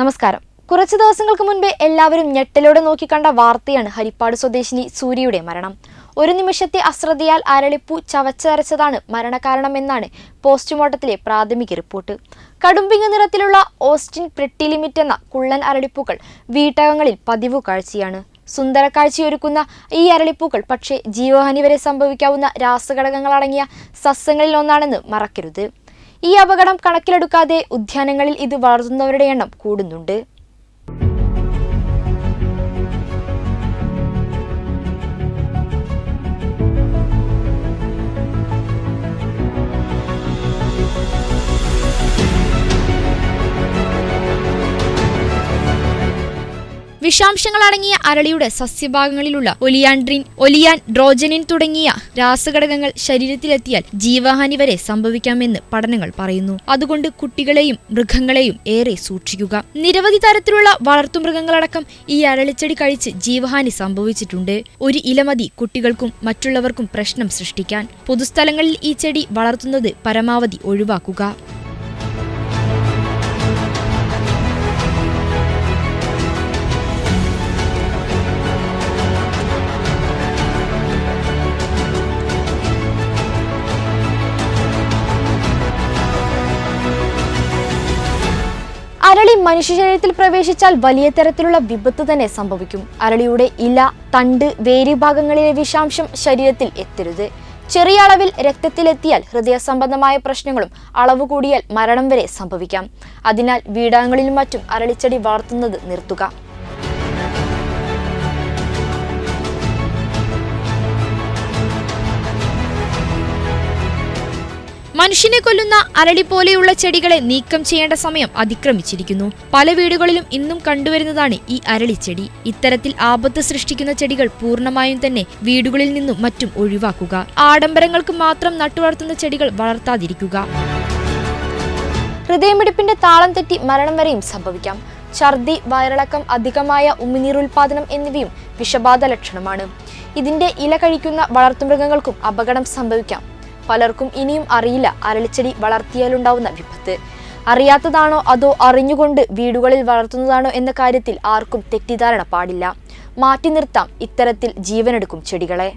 നമസ്കാരം. കുറച്ചു ദിവസങ്ങൾക്ക് മുൻപേ എല്ലാവരും ഞെട്ടലോടെ നോക്കിക്കണ്ട വാർത്തയാണ് ഹരിപ്പാട് സ്വദേശിനി സൂര്യയുടെ മരണം. ഒരു നിമിഷത്തെ അശ്രദ്ധയാൽ അരളിപ്പൂ ചവച്ചരച്ചതാണ് മരണകാരണമെന്നാണ് പോസ്റ്റ്മോർട്ടത്തിലെ പ്രാഥമിക റിപ്പോർട്ട്. കടുംപിങ്ങ നിറത്തിലുള്ള ഓസ്റ്റിൻ പ്രിട്ടി ലിമിറ്റ് എന്ന കുള്ളൻ അരളിപ്പൂക്കൾ വീട്ടകങ്ങളിൽ പതിവ് കാഴ്ചയാണ്. സുന്ദര കാഴ്ചയൊരുക്കുന്ന ഈ അരളിപ്പൂക്കൾ പക്ഷേ ജീവഹാനി വരെ സംഭവിക്കാവുന്ന രാസഘടകങ്ങളടങ്ങിയ സസ്യങ്ങളിൽ ഒന്നാണെന്ന് മറക്കരുത്. ഈ അപകടം കണക്കിലെടുക്കാതെ ഉദ്യാനങ്ങളിൽ ഇത് വളർത്തുന്നവരുടെ എണ്ണം കൂടുന്നുണ്ട്. വിഷാംശങ്ങൾ അടങ്ങിയ അരളിയുടെ സസ്യഭാഗങ്ങളിലുള്ള ഒലിയാൻഡ്രിൻ ഒലിയാൻ ഡ്രോജനിൻ തുടങ്ങിയ രാസഘടകങ്ങൾ ശരീരത്തിലെത്തിയാൽ ജീവഹാനി വരെ സംഭവിക്കാമെന്ന് പഠനങ്ങൾ പറയുന്നു. അതുകൊണ്ട് കുട്ടികളെയും മൃഗങ്ങളെയും ഏറെ സൂക്ഷിക്കുക. നിരവധി തരത്തിലുള്ള വളർത്തുമൃഗങ്ങളടക്കം ഈ അരളിച്ചെടി കഴിച്ച് ജീവഹാനി സംഭവിച്ചിട്ടുണ്ട്. ഒരു ഇലമതി കുട്ടികൾക്കും മറ്റുള്ളവർക്കും പ്രശ്നം സൃഷ്ടിക്കാൻ. പൊതുസ്ഥലങ്ങളിൽ ഈ ചെടി വളർത്തുന്നത് പരമാവധി ഒഴിവാക്കുക. മനുഷ്യ ശരീരത്തിൽ പ്രവേശിച്ചാൽ വലിയ തരത്തിലുള്ള വിപത്ത് തന്നെ സംഭവിക്കും. അരളിയുടെ ഇല തണ്ട് വേര് ഭാഗങ്ങളിലെ വിഷാംശം ശരീരത്തിൽ എത്തരുത്. ചെറിയ അളവിൽ രക്തത്തിലെത്തിയാൽ ഹൃദയ സംബന്ധമായ പ്രശ്നങ്ങളും അളവ് കൂടിയാൽ മരണം വരെ സംഭവിക്കാം. അതിനാൽ വീടാങ്ങളിലും മറ്റും അരളിച്ചെടി വളർത്തുന്നത് നിർത്തുക. മനുഷ്യനെ കൊല്ലുന്ന അരളി പോലെയുള്ള ചെടികളെ നീക്കം ചെയ്യേണ്ട സമയം അതിക്രമിച്ചിരിക്കുന്നു. പല വീടുകളിലും ഇന്നും കണ്ടുവരുന്നതാണ് ഈ അരളിച്ചെടി ഇത്തരത്തിൽ ആപത്ത് സൃഷ്ടിക്കുന്ന ചെടികൾ പൂർണമായും തന്നെ വീടുകളിൽ നിന്നും മറ്റും ഒഴിവാക്കുക. ആഡംബരങ്ങൾക്ക് മാത്രം നട്ടുവളർത്തുന്ന ചെടികൾ വളർത്താതിരിക്കുക. ഹൃദയമിടിപ്പിന്റെ താളം തെറ്റി മരണം വരെയും സംഭവിക്കാം. ഛർദി വയറിളക്കം അധികമായ ഉമിനീർ ഉൽപാദനം എന്നിവയും വിഷബാധ ലക്ഷണമാണ്. ഇതിന്റെ ഇല കഴിക്കുന്ന വളർത്തുമൃഗങ്ങൾക്കും അപകടം സംഭവിക്കാം. പലർക്കും ഇനിയും അറിയില്ല അരളിച്ചെടി വളർത്തിയാലുണ്ടാവുന്ന വിപത്ത്. അറിയാത്തതാണോ അതോ അറിഞ്ഞുകൊണ്ട് വീടുകളിൽ വളർത്തുന്നതാണോ എന്ന കാര്യത്തിൽ ആർക്കും തെറ്റിദ്ധാരണ പാടില്ല. മാറ്റി നിർത്താം ഇത്തരത്തിൽ ജീവനെടുക്കും ചെടികളെ.